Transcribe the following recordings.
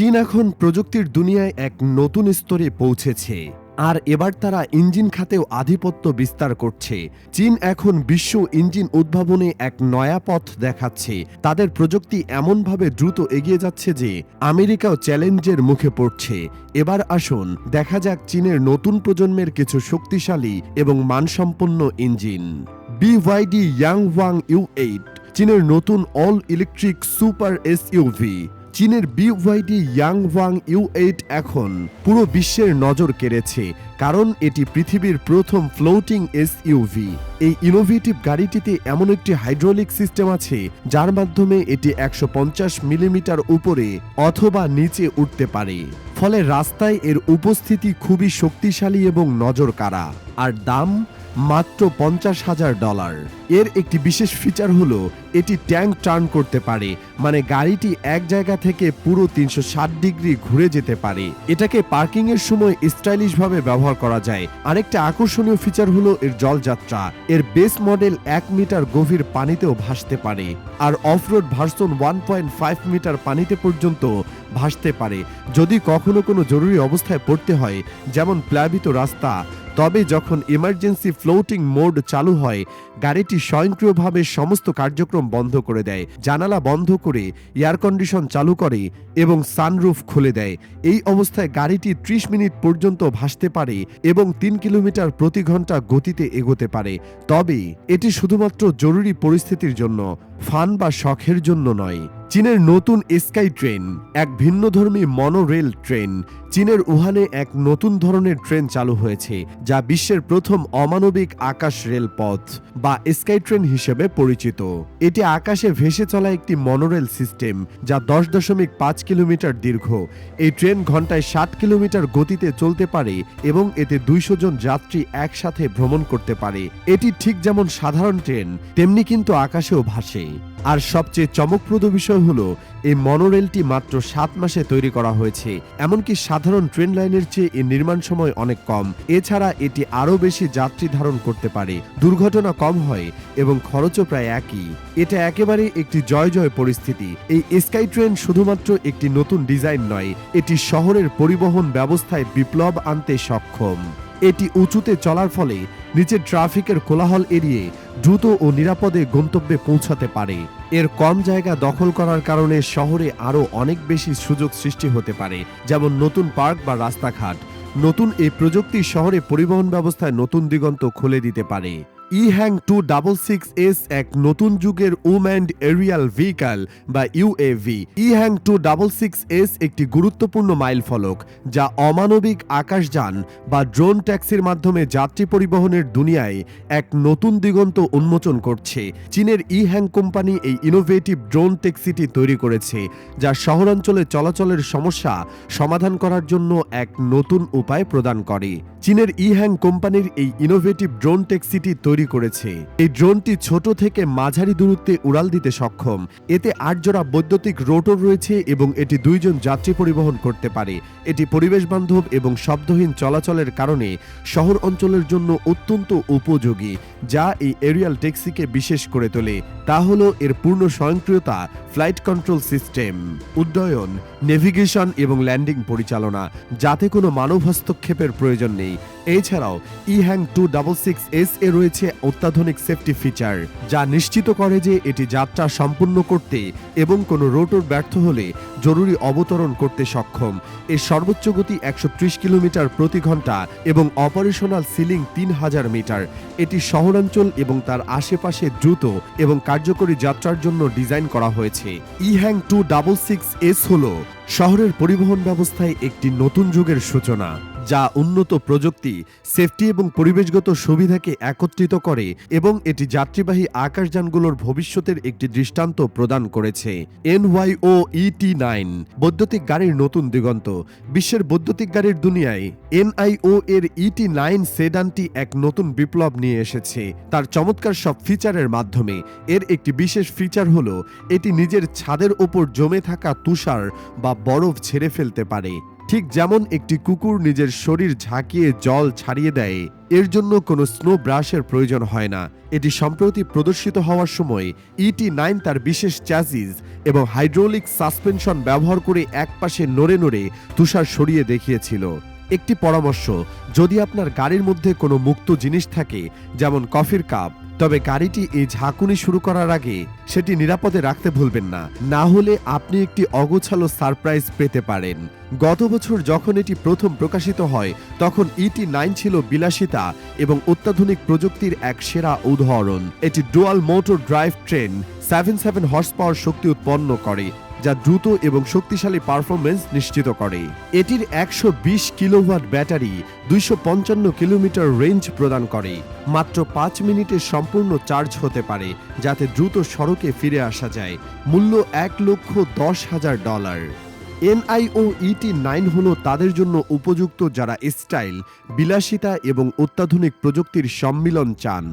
চীন এখন প্রযুক্তির দুনিয়ায় এক নতুন স্তরে পৌঁছেছে, আর এবার তারা ইঞ্জিন খাতেও আধিপত্য বিস্তার করছে। চীন এখন বিশ্ব ইঞ্জিন উদ্ভাবনে এক নয়া পথ দেখাচ্ছে। তাদের প্রযুক্তি এমনভাবে দ্রুত এগিয়ে যাচ্ছে যে আমেরিকাও চ্যালেঞ্জের মুখে পড়ছে। এবার আসুন, দেখা যাক চীনের নতুন প্রজন্মের কিছু শক্তিশালী এবং মানসম্পন্ন engine. BYD young Wang U eight চীনের নতুন অল ইলেকট্রিক সুপার এসইউভি চীনের BYD young Wang U eight এখন পুরো বিশ্বের নজর কেড়েছে, কারণ এটি পৃথিবীর প্রথম ফ্লোটিং এসইউভি এই ইনোভেটিভ গাড়িটিতে এমন একটি হাইড্রোলিক সিস্টেম আছে, যার মাধ্যমে এটি একশো পঞ্চাশ মিলিমিটার উপরে অথবা নিচে উঠতে পারে। ফলে রাস্তায় এর উপস্থিতি খুবই শক্তিশালী এবং নজর কাড়া আর দাম মাত্র পঞ্চাশ হাজার ডলার। এর একটি বিশেষ ফিচার হলো, এটি ট্যাঙ্ক টার্ন করতে পারে মানে গাড়িটি এক জায়গা থেকে পুরো তিনশো ষাট ডিগ্রি ঘুরে যেতে পারে। এটাকে পার্কিং এর সময় স্টাইলিশ ভাবে ব্যবহার করা যায়। আরেকটা আকর্ষণীয় ফিচার হলো এর জলযাত্রা। এর বেস মডেল এক মিটার গভীর পানিতেও ভাসতে পারে আর off road version one metre পানিতে পর্যন্ত ভাসতে পারে। যদি কখনো কোনো জরুরি অবস্থায় পড়তে হয়, যেমন প্লাবিত রাস্তা, তবে যখন ইমার্জেন্সি ফ্লোটিং মোড চালু হয়, গাড়িটি স্বয়ংক্রিয়ভাবে সমস্ত কার্যক্রম বন্ধ করে দেয়। জানালা বন্ধ করে এয়ার কন্ডিশন চালু করে এবং সানরুফ খুলে দেয়। এই অবস্থায় গাড়িটি ত্রিশ মিনিট পর্যন্ত ভাসতে পারে এবং তিন কিলোমিটার প্রতি ঘণ্টা গতিতে এগোতে পারে। তবে এটি শুধুমাত্র জরুরি পরিস্থিতির জন্য, ফান বা শখের জন্য নয়। চীনের নতুন স্কাই ট্রেন, এক ভিন্নধর্মী মনোরেল ট্রেন চীনের উহানে এক নতুন ধরনের ট্রেন চালু হয়েছে, যা বিশ্বের প্রথম অমানবিক আকাশ রেলপথ বা স্কাই ট্রেন হিসেবে পরিচিত। এটি আকাশে ভেসে চলা একটি মনোরেল সিস্টেম, যা দশ দশমিক পাঁচ কিলোমিটার দীর্ঘ। এই ট্রেন ঘন্টায় ষাট কিলোমিটার গতিতে চলতে পারে এবং এতে দুইশো জন যাত্রী একসাথে ভ্রমণ করতে পারে। এটি ঠিক যেমন সাধারণ ট্রেন, তেমনি কিন্তু আকাশেও ভাসে। আর সবচেয়ে চমকপ্রদ বিষয় হলো, এই মনোরেলটি মাত্র সাত মাসে তৈরি করা হয়েছে, এমনকি সাধারণ ট্রেন লাইনের চেয়ে এর নির্মাণ সময় অনেক কম। এছাড়া এটি আরও বেশি যাত্রী ধারণ করতে পারে। দুর্ঘটনা কম হয় এবং খরচও প্রায় একই। এটা একেবারে একটি জয় জয় পরিস্থিতি। এই স্কাই ট্রেন শুধুমাত্র একটি নতুন ডিজাইন নয়, এটি শহরের পরিবহন ব্যবস্থায় বিপ্লব আনতে সক্ষম। এটি উঁচুতে চলার ফলে নিচের ট্রাফিকের কোলাহল এড়িয়ে দ্রুত ও নিরাপদে গন্তব্যে পৌঁছাতে পারে। এর কম জায়গা দখল করার কারণে শহরে আরও অনেক বেশি সুযোগ সৃষ্টি হতে পারে, যেমন নতুন পার্ক বা রাস্তাঘাট। নতুন এই প্রযুক্তি শহরে পরিবহন ব্যবস্থায় নতুন দিগন্ত খুলে দিতে পারে। EHang two double six S এক নতুন যুগের উম্যান্ড এরিয়াল ভেহিকাল বা UAV EHang two double six S একটি গুরুত্বপূর্ণ মাইল ফলক, যা অমানবিক আকাশযান বা ড্রোন ট্যাক্সির মাধ্যমে যাত্রী পরিবহনের দুনিয়ায় এক নতুন দিগন্ত উন্মোচন করছে। চীনের ই হ্যাং কোম্পানি এই ইনোভেটিভ ড্রোন ট্যাক্সিটি তৈরি করেছে, যা শহরাঞ্চলে চলাচলের সমস্যা সমাধান করার জন্য এক নতুন উপায় প্রদান করে। চীনের ই হ্যাং কোম্পানির এই ইনোভেটিভ ড্রোন ট্যাক্সিটি তৈরি করেছে। এই ড্রোনটি ছোট থেকে মাঝারি দূরত্বে উড়াল দিতে সক্ষম। এতে আট জোড়া বৈদ্যুতিক রোটর রয়েছে এবং এটি দুইজন যাত্রী পরিবহন করতে পারে। এটি পরিবেশ বান্ধব এবং শব্দহীন চলাচলের কারণে শহর অঞ্চলের জন্য অত্যন্ত উপযোগী, যা এই এরিয়াল ট্যাক্সিকে বিশেষ করে তোলে। তা হল এর পূর্ণ স্বয়ংক্রিয়তা, ফ্লাইট কন্ট্রোল সিস্টেম, উড্ডয়ন, নেভিগেশন এবং ল্যান্ডিং পরিচালনা, যাতে কোনো মানব হস্তক্ষেপের প্রয়োজন নেই। এছাড়াও EHang two double six S এ রয়েছে অত্যাধুনিক সেফটি ফিচার যা নিশ্চিত করে যে এটি যাত্রা সম্পূর্ণ করতে এবং কোনো রোটর ব্যর্থ হলে জরুরি অবতরণ করতে সক্ষম। এর সর্বোচ্চ গতি একশো ত্রিশ কিলোমিটার প্রতি ঘণ্টা এবং অপারেশনাল সিলিং তিন হাজার মিটার। এটি শহরাঞ্চল এবং তার আশেপাশে দ্রুত এবং কার্যকরী যাত্রার জন্য ডিজাইন করা হয়েছে। EHang two double six S হল শহরের পরিবহন ব্যবস্থায় একটি নতুন যুগের সূচনা। যা উন্নত প্রযুক্তি সেফটি এবং পরিবেশগত সুবিধাকে একত্রিত করে এবং এটি যাত্রীবাহী আকাশযানগুলোর ভবিষ্যতের একটি দৃষ্টান্ত প্রদান করেছে। এনওয়াইও ইটি নাইন, বৈদ্যুতিক গাড়ির নতুন দিগন্ত। বিশ্বের বৈদ্যুতিক গাড়ির দুনিয়ায় এনআইও এর ইটি নাইন সেডানটি এক নতুন বিপ্লব নিয়ে এসেছে। তার চমৎকার সব ফিচারের মাধ্যমে এর একটি বিশেষ ফিচার হলো, এটি নিজের ছাদের ওপর জমে থাকা তুষার বা বরফ ছেড়ে ফেলতে পারে। ঠিক যেমন একটি কুকুর নিজের শরীর ঝাঁকিয়ে জল ছাড়িয়ে দেয়, এর জন্য কোনো স্নো ব্রাশের প্রয়োজন হয় না। এটি সম্প্রতি প্রদর্শিত হওয়ার সময় ইটি নাইন তার বিশেষ চ্যাসিস এবং হাইড্রোলিক সাসপেনশন ব্যবহার করে একপাশে নড়ে নড়ে তুষার সরিয়ে দেখিয়েছিল। একটি পরামর্শ, যদি আপনার গাড়ির মধ্যে কোনো মুক্ত জিনিস থাকে, যেমন কফির কাপ তবে গাড়িটি এই ঝাঁকুনি শুরু করার আগে সেটি নিরাপদে রাখতে ভুলবেন না। না হলে আপনি একটি অগোছালো সারপ্রাইজ পেতে পারেন। গত বছর যখন এটি প্রথম প্রকাশিত হয়, তখন ইটি নাইন ছিল বিলাসিতা এবং অত্যাধুনিক প্রযুক্তির এক সেরা উদাহরণ। এটি dual motor drive train seven seven horsepower শক্তি উৎপন্ন করে। যা দ্রুত এবং শক্তিশালী পারফরমেন্স নিশ্চিত করে। এটির একশো বিশ কিলোওয়াট ব্যাটারি, দুইশো পঞ্চান্ন কিলোমিটার রেঞ্জ প্রদান করে। মাত্র পাঁচ মিনিটে সম্পূর্ণ চার্জ হতে পারে, যাতে দ্রুত সড়কে ফিরে আসা যায়। মূল্য এক লক্ষ দশ হাজার ডলার। এনআইও ইটি নাইন হল তাদের জন্য উপযুক্ত যারা স্টাইল, বিলাসিতা এবং অত্যাধুনিক প্রযুক্তির সম্মিলন চান।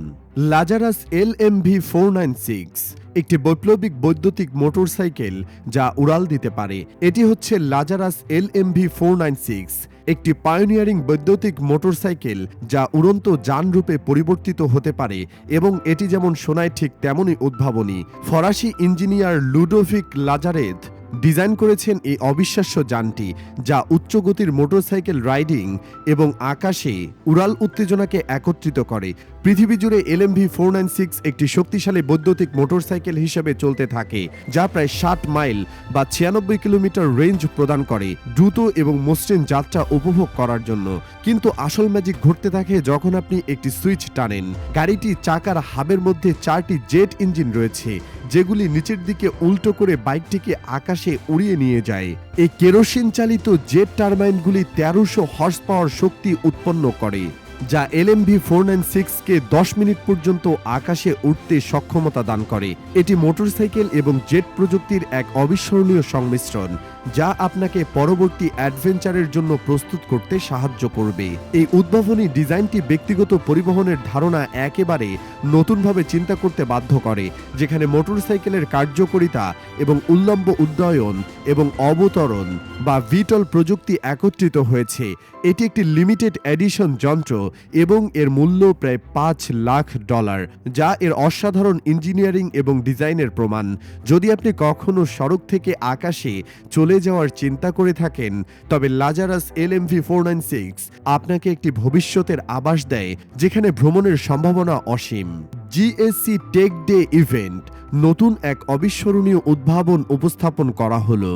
Lazarus L M V four nine six. একটি বৈপ্লবিক বৈদ্যুতিক মোটরসাইকেল যা উড়াল দিতে পারে। এটি হচ্ছে Lazarus L M V four nine six একটি পায়োনিয়ারিং বৈদ্যুতিক মোটরসাইকেল যা উড়ন্ত যানরূপে পরিবর্তিত হতে পারে এবং এটি যেমন শোনায় ঠিক তেমনই উদ্ভাবনী। ফরাসি ইঞ্জিনিয়ার লুডোভিক লাজারেদ ডিজাইন করেছেন এই অবিশ্বাস্য যানটি, যা উচ্চগতির মোটরসাইকেল রাইডিং এবং আকাশে উড়াল উত্তেজনাকে একত্রিত করে। পৃথিবী জুড়ে এলএমভি ফোর নাইন সিক্স একটি শক্তিশালী বৈদ্যুতিক মোটরসাইকেল হিসেবে চলতে থাকে, যা প্রায় ষাট মাইল বা ছিয়ানব্বই কিলোমিটার রেঞ্জ প্রদান করে দ্রুত এবং মসৃণ যাত্রা উপভোগ করার জন্য। কিন্তু আসল ম্যাজিক ঘটতে থাকে যখন আপনি একটি সুইচ টানেন। গাড়িটি চাকার হাবের মধ্যে চারটি জেট ইঞ্জিন রয়েছে যেগুলি নিচের দিকে উল্টো করে বাইকটিকে আকাশে উড়িয়ে নিয়ে যায়। এই কেরোসিন চালিত জেট টারবাইনগুলি তেরোশো হর্স পাওয়ার শক্তি উৎপন্ন করে। যা এলএমভি ফোর নাইন সিক্সকে দশ মিনিট পর্যন্ত আকাশে উঠতে সক্ষমতা দান করে। এটি মোটরসাইকেল এবং জেট প্রযুক্তির এক অবিস্মরণীয় সংমিশ্রণ, যা আপনাকে পরবর্তী অ্যাডভেঞ্চারের জন্য প্রস্তুত করতে সাহায্য করবে। এই উদ্ভাবনী ডিজাইনটি ব্যক্তিগত পরিবহনের ধারণা একেবারে নতুনভাবে চিন্তা করতে বাধ্য করে, যেখানে মোটরসাইকেলের কার্যকরিতা এবং উল্লম্ব উড্ডয়ন এবং অবতরণ বা ভিটল প্রযুক্তি একত্রিত হয়েছে। এটি একটি লিমিটেড এডিশন যন্ত্র এবং এর মূল্য প্রায় পাঁচ লাখ ডলার, যা এর অসাধারণ ইঞ্জিনিয়ারিং এবং ডিজাইনের প্রমাণ। যদি আপনি কখনো সড়ক থেকে আকাশে চলে যাওয়ার চিন্তা করে থাকেন, তবে Lazarus L M V four nine six আপনাকে একটি ভবিষ্যতের আবাস দেয়, যেখানে ভ্রমণের সম্ভাবনা অসীম। জিএসসি টেক ডে ইভেন্ট নতুন এক অবিস্মরণীয় উদ্ভাবন উপস্থাপন করা হলো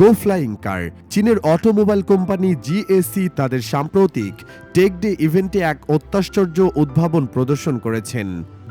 গো ফ্লাইং কার চীনের অটোমোবাইল কোম্পানি জিএসসি তাদের সাম্প্রতিক টেক ডে ইভেন্টে এক অত্যাশ্চর্য উদ্ভাবন প্রদর্শন করেছেন।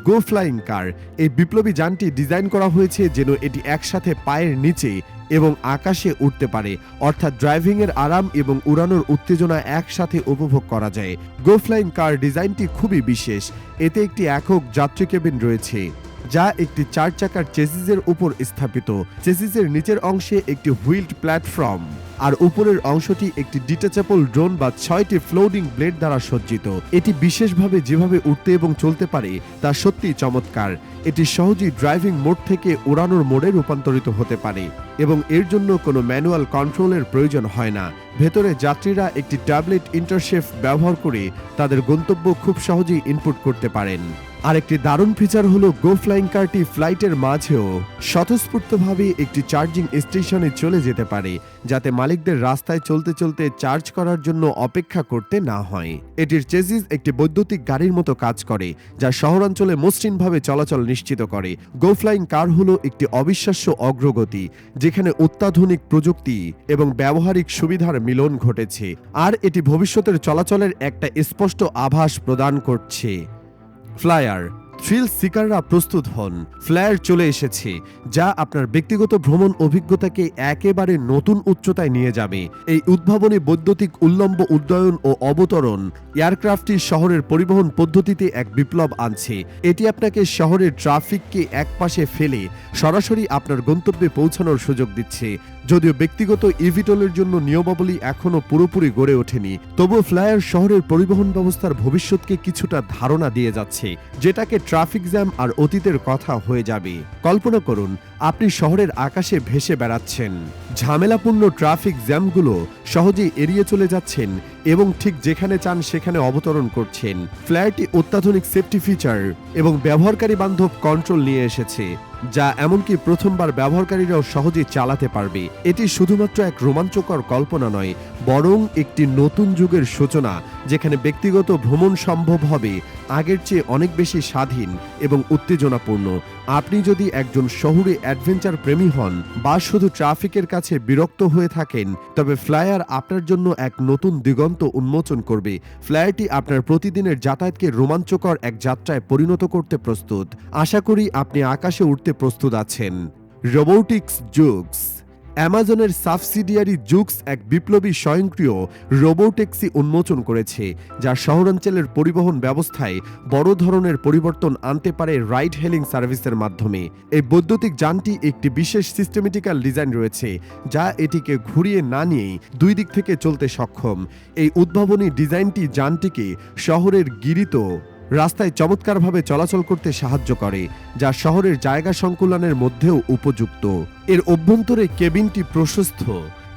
গো ফ্লাইং কার এই বিপ্লবী যানটি ডিজাইন করা হয়েছে যেন এটি একসাথে পায়ের নিচে এবং আকাশে উঠতে পারে। অর্থাৎ ড্রাইভিং এর আরাম এবং উড়ানোর উত্তেজনা একসাথে উপভোগ করা যায়। গো ফ্লাইং কার ডিজাইনটি খুবই বিশেষ। এতে একটি একক যাত্রী কেবিন রয়েছে। যা একটি চার চাকার চেসিসের উপর স্থাপিত। চেসিসের নিচের অংশে একটি হুইল্ড প্ল্যাটফর্ম। আর উপরের অংশটি একটি ডিটাচেবল ড্রোন বা ছয়টি ফ্লোডিং ব্লেড দ্বারা সজ্জিত। এটি বিশেষভাবে যেভাবে উঠতে এবং চলতে পারে, তা সত্যিই চমৎকার। এটি সহজেই ড্রাইভিং মোড থেকে উড়ানোর মোডে রূপান্তরিত হতে পারে এবং এর জন্য কোনো ম্যানুয়াল কন্ট্রোলের প্রয়োজন হয় না। ভেতরে যাত্রীরা একটি ট্যাবলেট ইন্টারশেফ ব্যবহার করে তাদের গন্তব্য খুব সহজেই ইনপুট করতে পারেন। আরেকটি দারুণ ফিচার হলো গো ফ্লাইং কারটি ফ্লাইটের মাঝেও স্বতঃস্ফূর্তভাবে একটি চার্জিং স্টেশনে চলে যেতে পারে, যাতে মালিকদের রাস্তায় চলতে চলতে চার্জ করার জন্য অপেক্ষা করতে না হয়। এটির চেজিস একটি বৈদ্যুতিক গাড়ির মতো কাজ করে, যা শহরাঞ্চলে মসৃণভাবে চলাচল নিশ্চিত করে। গো ফ্লাইং কার হলো একটি অবিশ্বাস্য অগ্রগতি, যেখানে অত্যাধুনিক প্রযুক্তি এবং ব্যবহারিক সুবিধার মিলন ঘটেছে আর এটি ভবিষ্যতের চলাচলের একটা স্পষ্ট আভাস প্রদান করছে। ফ্লায়ার থ্রিল সিকাররা প্রস্তুত হন। ফ্লায়ার চলে এসেছে, যা আপনার ব্যক্তিগত ভ্রমণ অভিজ্ঞতাকে একেবারে নতুন উচ্চতায় নিয়ে যাবে। এই উদ্ভাবনী বৈদ্যুতিক উল্লম্ব উড্ডয়ন ও অবতরণ এয়ারক্রাফটটি শহরের পরিবহন পদ্ধতিতে এক বিপ্লব আনছে। এটি আপনাকে শহরের ট্রাফিককে একপাশে ফেলে সরাসরি আপনার গন্তব্যে পৌঁছানোর সুযোগ দিচ্ছে। যদিও ব্যক্তিগত ইভিটলের জন্য নিয়মাবলী এখনও পুরোপুরি গড়ে ওঠেনি, তবুও ফ্লায়ার শহরের পরিবহন ব্যবস্থার ভবিষ্যৎকে কিছুটা ধারণা দিয়ে যাচ্ছে, যেটাকে ট্রাফিক জ্যাম আর অতীতের কথা হয়ে যাবে। কল্পনা করুন, আপনি শহরের আকাশে ভেসে বেড়াচ্ছেন। ঝামেলাপূর্ণ ট্রাফিক জ্যামগুলো সহজেই এড়িয়ে চলে যাচ্ছেন এবং ঠিক যেখানে চান সেখানে অবতরণ করছেন। ফ্ল্যাটটি অত্যাধুনিক সেফটি ফিচার এবং ব্যবহারকারী বান্ধব কন্ট্রোল নিয়ে এসেছে। যা এমনকি প্রথমবার ব্যবহারকারীরাও সহজেই চালাতে পারবে। এটি শুধুমাত্র এক রোমাঞ্চকর কল্পনা নয়, বরং একটি নতুন যুগের সূচনা, যেখানে ব্যক্তিগত ভ্রমণ সম্ভব হবে, আগের চেয়ে অনেক বেশি স্বাধীন এবং উত্তেজনাপূর্ণ। আপনি যদি একজন শহুরে অ্যাডভেঞ্চার প্রেমী হন বা শুধু ট্রাফিকের কাছে বিরক্ত হয়ে থাকেন, তবে ফ্লায়ার আপনার জন্য এক নতুন দিগন্ত উন্মোচন করবে। ফ্লায়ারটি আপনার প্রতিদিনের যাতায়াতকে রোমাঞ্চকর এক যাত্রায় পরিণত করতে প্রস্তুত। আশা করি আপনি আকাশে উঠতে প্রস্তুত আছেন। রোবোটিক্স জুগস অ্যামাজনের সাবসিডিয়ারি জুক্স এক বিপ্লবী স্বয়ংক্রিয় রোবোটেক্সি উন্মোচন করেছে, যা শহরাঞ্চলের পরিবহন ব্যবস্থায় বড় ধরনের পরিবর্তন আনতে পারে রাইড হেলিং সার্ভিসের মাধ্যমে। এই বৈদ্যুতিক যানটি একটি বিশেষ সিস্টেমেটিক্যাল ডিজাইন রয়েছে, যা এটিকে ঘুরিয়ে না নিয়েই দুই দিক থেকে চলতে সক্ষম। এই উদ্ভাবনী ডিজাইনটি যানটিকে শহরের গিরিত রাস্তায় চমৎকারভাবে চলাচল করতে সাহায্য করে, যা শহরের জায়গা সংকুলনের মধ্যেও উপযুক্ত। এর অভ্যন্তরে কেবিনটি প্রশস্ত,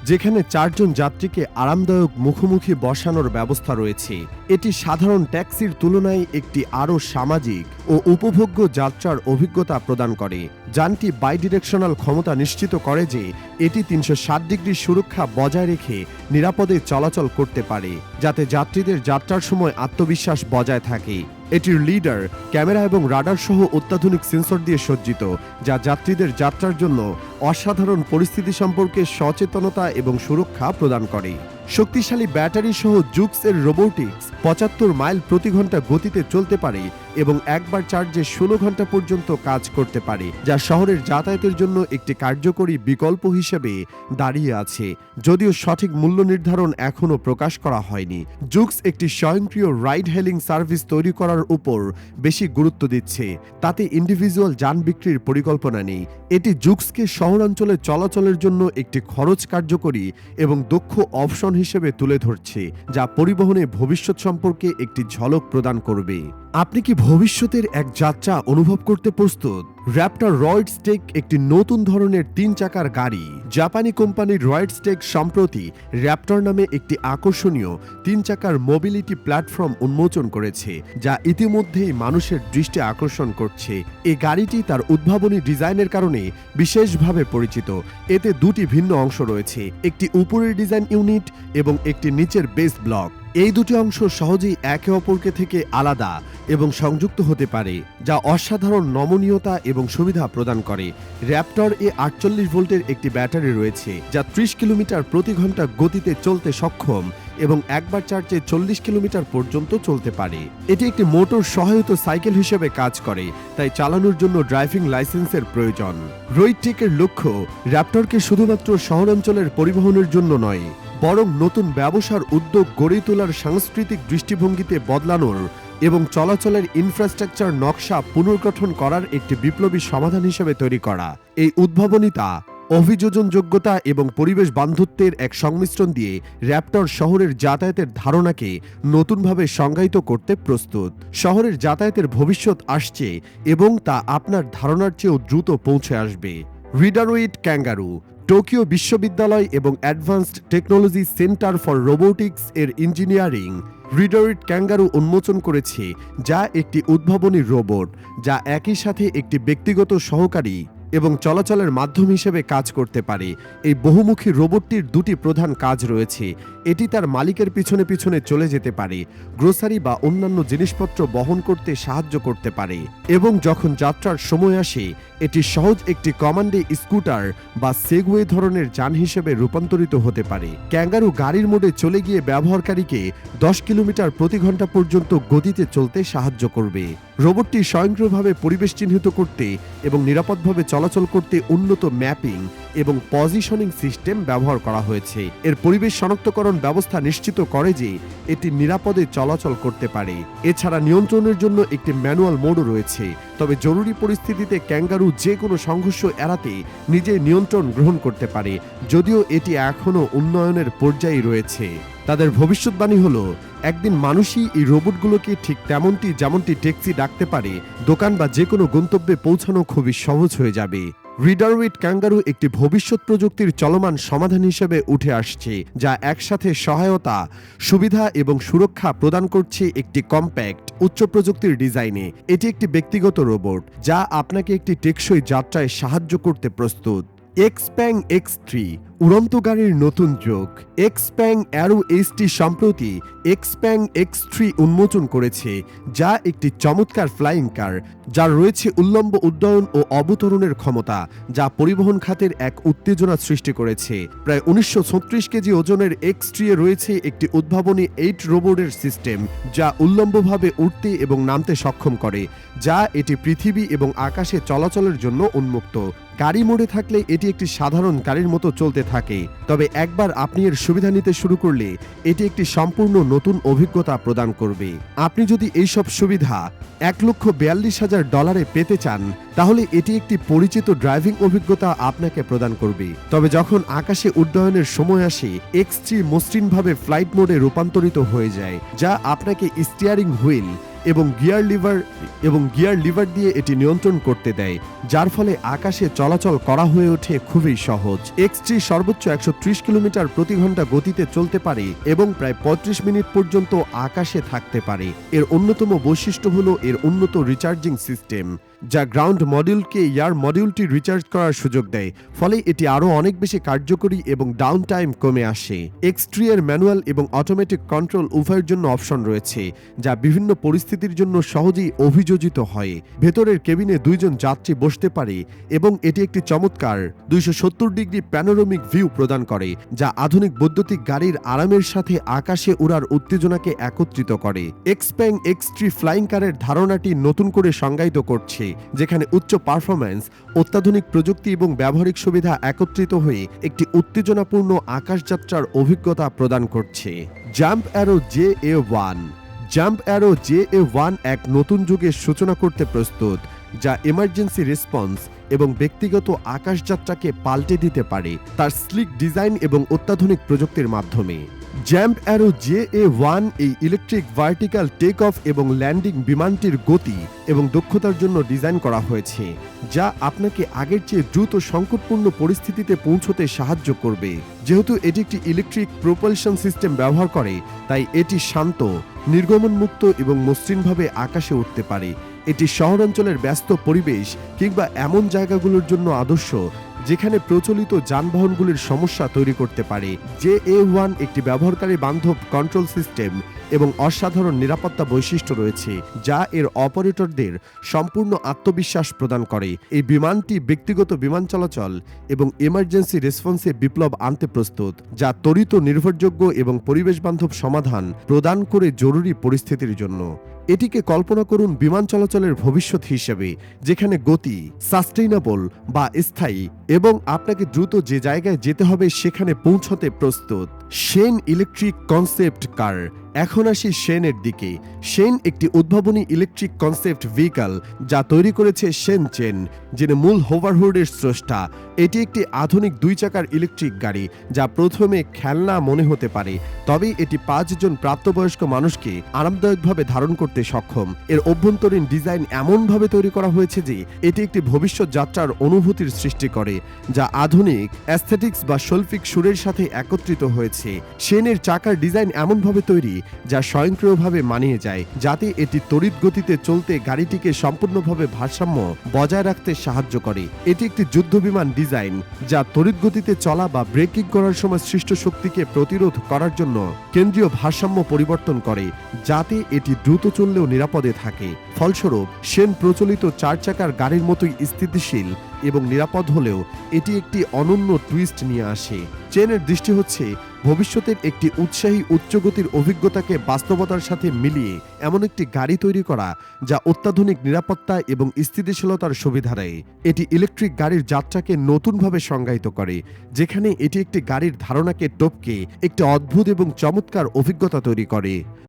যেখানে চারজন যাত্রীকে আরামদায়ক মুখোমুখি বসানোর ব্যবস্থা রয়েছে। এটি সাধারণ ট্যাক্সির তুলনায় একটি আরও সামাজিক ও উপভোগ্য যাত্রার অভিজ্ঞতা প্রদান করে। যানটি বাইডিরেকশনাল ক্ষমতা নিশ্চিত করে যে, এটি তিনশো ষাট ডিগ্রি সুরক্ষা বজায় রেখে নিরাপদে চলাচল করতে পারে, যাতে যাত্রীদের যাত্রার সময় আত্মবিশ্বাস বজায় থাকে। এটির লিডার ক্যামেরা এবং রাডার সহ অত্যাধুনিক সেন্সর দিয়ে সজ্জিত, যা যাত্রীদের যাত্রার জন্য অসাধারণ পরিস্থিতি সম্পর্কে সচেতনতা এবং সুরক্ষা প্রদান করে। শক্তিশালী ব্যাটারি সহ জুক্স এর রোবোটিক্স পঁচাত্তর মাইল প্রতি ঘণ্টা গতিতে চলতে পারে এবং একবার চার্জে ষোলো ঘণ্টা পর্যন্ত কাজ করতে পারে, যা শহরের যাতায়াতের জন্য একটি কার্যকরী বিকল্প হিসেবে দাঁড়িয়ে আছে। যদিও সঠিক মূল্য নির্ধারণ এখনও প্রকাশ করা হয়নি। জুক্স একটি স্বয়ংক্রিয় রাইড হেলিং সার্ভিস তৈরি করার উপর বেশি গুরুত্ব দিচ্ছে। তাতে ইন্ডিভিজুয়াল যান বিক্রির পরিকল্পনা নেই। এটি জুক্সকে শহরাঞ্চলে চলাচলের জন্য একটি খরচ কার্যকরী এবং দক্ষ অপশন হিসেবে তুলে ধরছে, যা পরিবহনে ভবিষ্যৎ সম্পর্কে একটি ঝলক প্রদান করবে। আপনি কি ভবিষ্যতের এক যাত্রা অনুভব করতে প্রস্তুত। র্যাপটার রয়েড স্টেক একটি নতুন ধরনের তিন চাকার গাড়ি। জাপানি কোম্পানির রয়েড স্টেক সম্প্রতি র্যাপটর নামে একটি আকর্ষণীয় তিন চাকার মোবিলিটি প্ল্যাটফর্ম উন্মোচন করেছে, যা ইতিমধ্যেই মানুষের দৃষ্টি আকর্ষণ করছে। এই গাড়িটি তার উদ্ভাবনী ডিজাইনের কারণে বিশেষভাবে পরিচিত। এতে দুটি ভিন্ন অংশ রয়েছে, একটি উপরের ডিজাইন ইউনিট এবং একটি নিচের বেস ব্লক এই দুটি অংশ সহজেই একে অপরকে থেকে আলাদা এবং সংযুক্ত হতে পারে, যা অসাধারণ নমনীয়তা এবং সুবিধা প্রদান করে। র্যাপটর এ আটচল্লিশ ভোল্টের একটি ব্যাটারি রয়েছে, যা ত্রিশ কিলোমিটার প্রতি ঘণ্টা গতিতে চলতে সক্ষম। এবং একবার চার্জে চল্লিশ কিলোমিটার পর্যন্ত চলতে পারে। এটি একটি মোটর সহায়তা সাইকেল হিসেবে কাজ করে, তাই চালানোর জন্য ড্রাইভিং লাইসেন্সের প্রয়োজন। রোইটেকের লক্ষ্য র্যাপটরকে শুধুমাত্র শহরাঞ্চলের পরিবহনের জন্য নয়, বরং নতুন ব্যবসার উদ্যোগ গড়ে তোলার সাংস্কৃতিক দৃষ্টিভঙ্গিতে বদলানোর এবং চলাচলের ইনফ্রাস্ট্রাকচার নকশা পুনর্গঠন করার একটি বিপ্লবী সমাধান হিসেবে তৈরি করা। এই উদ্ভাবনিতা অভিযোজন যোগ্যতা এবং পরিবেশ বান্ধবত্বের এক সংমিশ্রণ দিয়ে র্যাপটর শহরের যাতায়াতের ধারণাকে নতুনভাবে সংজ্ঞায়িত করতে প্রস্তুত। শহরের যাতায়াতের ভবিষ্যৎ আসছে এবং তা আপনার ধারণার চেয়েও দ্রুত পৌঁছে আসবে। রিডারোইড ক্যাঙ্গারু, টোকিও বিশ্ববিদ্যালয় এবং advanced technology centre for robotics এর ইঞ্জিনিয়ারিং রিডারিট ক্যাঙ্গারু উন্মোচন করেছে, যা একটি উদ্ভাবনী রোবট, যা একই সাথে একটি ব্যক্তিগত সহকারী এবং চলাচলের মাধ্যম হিসেবে কাজ করতে পারে। এই বহুমুখী রোবটটির দুটি প্রধান কাজ রয়েছে। এটি তার মালিকের পিছনে পিছনে চলে যেতে পারে, গ্রোসারি বা অন্যান্য জিনিসপত্র বহন করতে সাহায্য করতে পারে। এবং যখন যাত্রার সময় আসে, এটি সহজ একটি কমান্ডে স্কুটার বা সেগওয়ে ধরনের যান হিসেবে রূপান্তরিত হতে পারে। ক্যাঙ্গারু গাড়ির মোডে চলে গিয়ে ব্যবহারকারীকে দশ কিলোমিটার প্রতি ঘণ্টা পর্যন্ত গতিতে চলতে সাহায্য করবে। রোবটটি স্বয়ংক্রিয়ভাবে পরিবেশ চিহ্নিত করতে এবং নিরাপদভাবে চলাচল করতে উন্নত ম্যাপিং এবং পজিশনিং সিস্টেম ব্যবহার করা হয়েছে। এর পরিবেশ শনাক্তকরণ ব্যবস্থা নিশ্চিত করে যে এটি নিরাপদে চলাচল করতে পারে। এছাড়া নিয়ন্ত্রণের জন্য একটি ম্যানুয়াল মোডও রয়েছে। তবে জরুরি পরিস্থিতিতে ক্যাঙ্গারু যে কোনো সংঘর্ষ এড়াতে নিজে নিয়ন্ত্রণ গ্রহণ করতে পারে, যদিও এটি এখনও উন্নয়নের পর্যায়ে রয়েছে। তাদের ভবিষ্যৎবাণী হলো, একদিন মানুষই এই রোবটগুলোকে ঠিক তেমনটি যেমনটি ট্যাক্সি ডাকতে পারে, দোকান বা যে কোনো গন্তব্যে পৌঁছানো খুবই সহজ হয়ে যাবে। রিডারউইট ক্যাঙ্গারু একটি ভবিষ্যৎ প্রযুক্তির চলমান সমাধান হিসেবে উঠে আসছে, যা একসাথে সহায়তা, সুবিধা এবং সুরক্ষা প্রদান করছে একটি কম্প্যাক্ট, উচ্চ প্রযুক্তির ডিজাইনে। এটি একটি ব্যক্তিগত রোবট, যা আপনাকে একটি টেকসই যাত্রায় সাহায্য করতে প্রস্তুত। এক্স প্যাং এক্স থ্রি উড়ন্ত গাড়ির নতুন যোগ এক্সপ্যাং অ্যারো এইচটি সম্প্রতি এক্সপ্যাং এক্স থ্রি উন্মোচন করেছে, যা একটি চমৎকার ফ্লাইং কার যার রয়েছে উল্লম্ব উড্ডয়ন ও অবতরণের ক্ষমতা, যা পরিবহন খাতের এক উত্তেজনা সৃষ্টি করেছে। প্রায় উনিশশো ছত্রিশ কেজি ওজনের এক্স থ্রি রয়েছে একটি উদ্ভাবনী এইট রোবটের সিস্টেম যা উল্লম্বভাবে উঠতে এবং নামতে সক্ষম করে, যা এটি পৃথিবী এবং আকাশে চলাচলের জন্য উন্মুক্ত। গাড়ি মোড়ে থাকলে এটি একটি সাধারণ গাড়ির মতো চলতে থাকে। তবে একবার আপনি এর সুবিধা নিতে শুরু করলে এটি একটি সম্পূর্ণ নতুন অভিজ্ঞতা প্রদান করবে। আপনি যদি এই সব সুবিধা এক লক্ষ বিয়াল্লিশ হাজার ডলারে পেতে চান, তাহলে এটি একটি পরিচিত ড্রাইভিং অভিজ্ঞতা আপনাকে প্রদান করবে। তবে যখন আকাশে উড্ডয়নের সময় আসে, এক্স থ্রি মসৃণভাবে ফ্লাইট মোডে রূপান্তরিত হয়ে যায়, যা আপনাকে স্টিয়ারিং হুইল এবং গিয়ার লিভার এবং গিয়ার লিভার দিয়ে এটি নিয়ন্ত্রণ করতে দেয়, যার ফলে আকাশে চলাচল করা হয়ে ওঠে খুবই সহজ। এক্সট্রি সর্বোচ্চ একশো ত্রিশ কিলোমিটার প্রতি ঘণ্টা গতিতে চলতে পারে এবং প্রায় পঁয়ত্রিশ মিনিট পর্যন্ত আকাশে থাকতে পারে। এর অন্যতম বৈশিষ্ট্য হল এর উন্নত রিচার্জিং সিস্টেম যা গ্রাউন্ড মডিউলকে এয়ার মডিউলটি রিচার্জ করার সুযোগ দেয়। ফলে এটি আরও অনেক বেশি কার্যকরী এবং ডাউন টাইম কমে আসে। এক্সট্রি এর ম্যানুয়াল এবং অটোমেটিক কন্ট্রোল উভয়ের জন্য অপশন রয়েছে, যা বিভিন্ন পরিস্থিতির জন্য সহজেই অভিযোজিত হয়। ভেতরের কেবিনে দুইজন যাত্রী বসতে পারে এবং এটি একটি চমৎকার দুইশো সত্তর ডিগ্রি প্যানোরমিক ভিউ প্রদান করে, যা আধুনিক বৈদ্যুতিক গাড়ির আরামের সাথে আকাশে উড়ার উত্তেজনাকে একত্রিত করে। এক্সপ্যাং এক্সট্রি ফ্লাইং কারের ধারণাটি নতুন করে সংজ্ঞায়িত করছে। যেখানে উচ্চ পারফরম্যান্স অত্যাধুনিক প্রযুক্তি এবং ব্যবহারিক সুবিধা একত্রিত হয়ে একটি উত্তেজনাপূর্ণ আকাশযাত্রার অভিজ্ঞতা প্রদান করছে। Jump Aero J A one Jump Aero J A one এক নতুন যুগের সূচনা করতে প্রস্তুত। যা এমার্জেন্সি রেসপন্স এবং ব্যক্তিগত আকাশযাত্রাকে পাল্টে দিতে পারে তার স্লিক ডিজাইন এবং অত্যাধুনিক প্রযুক্তির মাধ্যমে। Jump Aero J A one এই ইলেকট্রিক ভার্টিক্যাল টেক অফ এবং ল্যান্ডিং বিমানটির গতি এবং দক্ষতার জন্য ডিজাইন করা হয়েছে, যা আপনাকে আগের চেয়ে দ্রুত সংকটপূর্ণ পরিস্থিতিতে পৌঁছতে সাহায্য করবে। যেহেতু এটি একটি ইলেকট্রিক প্রোপালশন সিস্টেম ব্যবহার করে, তাই এটি শান্ত, নির্গমনমুক্ত এবং মসৃণভাবে আকাশে উঠতে পারে। এটি শহরাঞ্চলের ব্যস্ত পরিবেশ কিংবা এমন জায়গাগুলোর জন্য আদর্শ। যেখানে প্রচলিত যানবাহনগুলির সমস্যা তৈরি করতে পারে। জে এ ওয়ান একটি ব্যবহারকারী বান্ধব কন্ট্রোল সিস্টেম এবং অসাধারণ নিরাপত্তা বৈশিষ্ট্য রয়েছে, যা এর অপারেটরদের সম্পূর্ণ আত্মবিশ্বাস প্রদান করে। এই বিমানটি ব্যক্তিগত বিমান চলাচল এবং এমার্জেন্সি রেসপন্সে বিপ্লব আনতে প্রস্তুত, যা ত্বরিত, নির্ভরযোগ্য এবং পরিবেশ বান্ধব সমাধান প্রদান করে জরুরি পরিস্থিতির জন্য। এটিকে কল্পনা করুন বিমান চলাচলের ভবিষ্যৎ হিসেবে, যেখানে গতি সাস্টেইনেবল বা স্থায়ী এবং আপনাকে দ্রুত যে জায়গায় যেতে হবে সেখানে পৌঁছতে প্রস্তুত। সেন ইলেকট্রিক কনসেপ্ট কার এখন আসি শেনের দিকে। শেন একটি উদ্ভাবনী ইলেকট্রিক কনসেপ্ট ভেহিকাল যা তৈরি করেছে শেন চেন, যিনি মূল হোভারহুডের স্রষ্টা। এটি একটি আধুনিক দুই চাকার ইলেকট্রিক গাড়ি, যা প্রথমে খেলনা মনে হতে পারে। তবে এটি পাঁচজন প্রাপ্তবয়স্ক মানুষকে আরামদায়কভাবে ধারণ করতে সক্ষম। এর অভ্যন্তরীণ ডিজাইন এমনভাবে তৈরি করা হয়েছে যে, এটি একটি ভবিষ্যৎ যাত্রার অনুভূতির সৃষ্টি করে, যা আধুনিক অ্যাস্থেটিক্স বা শৈল্পিক সুরের সাথে একত্রিত হয়েছে। শেনের চাকার ডিজাইন এমনভাবে তৈরি যা স্বয়ংক্রিয়ভাবে মানিয়ে যায়, যাতে এটি তড়িৎ গতিতে চলতে গাড়িটিকে সম্পূর্ণভাবে ভারসাম্য বজায় রাখতে সাহায্য করে। এটি একটি যুদ্ধ বিমান ডিজাইন, যা তড়িৎ গতিতে চলা বা ব্রেকিং করার সময় সৃষ্ট শক্তিকে প্রতিরোধ করার জন্য কেন্দ্রীয় ভারসাম্য পরিবর্তন করে, যাতে এটি দ্রুত চললেও নিরাপদে থাকে। ফলস্বরূপ, সেন প্রচলিত চার চাকার গাড়ির মতোই স্থিতিশীল এবং নিরাপদ হলেও এটি একটি অনন্য টুইস্ট নিয়ে আসে। চেনের দৃষ্টি হচ্ছে ভবিষ্যতের একটি উৎসাহী উচ্চগতির অভিজ্ঞতাকে বাস্তবতার সাথে মিলিয়ে এমন একটি গাড়ি তৈরি করা যা অত্যাধুনিক নিরাপত্তা এবং স্থিতিশীলতার সুবিধা দেয়। এটি ইলেকট্রিক গাড়ির যাত্রাকে নতুনভাবে সংজ্ঞায়িত করে, যেখানে এটি একটি গাড়ির ধারণাকে টপকে, একটি অদ্ভুত এবং চমৎকার অভিজ্ঞতা তৈরি করে।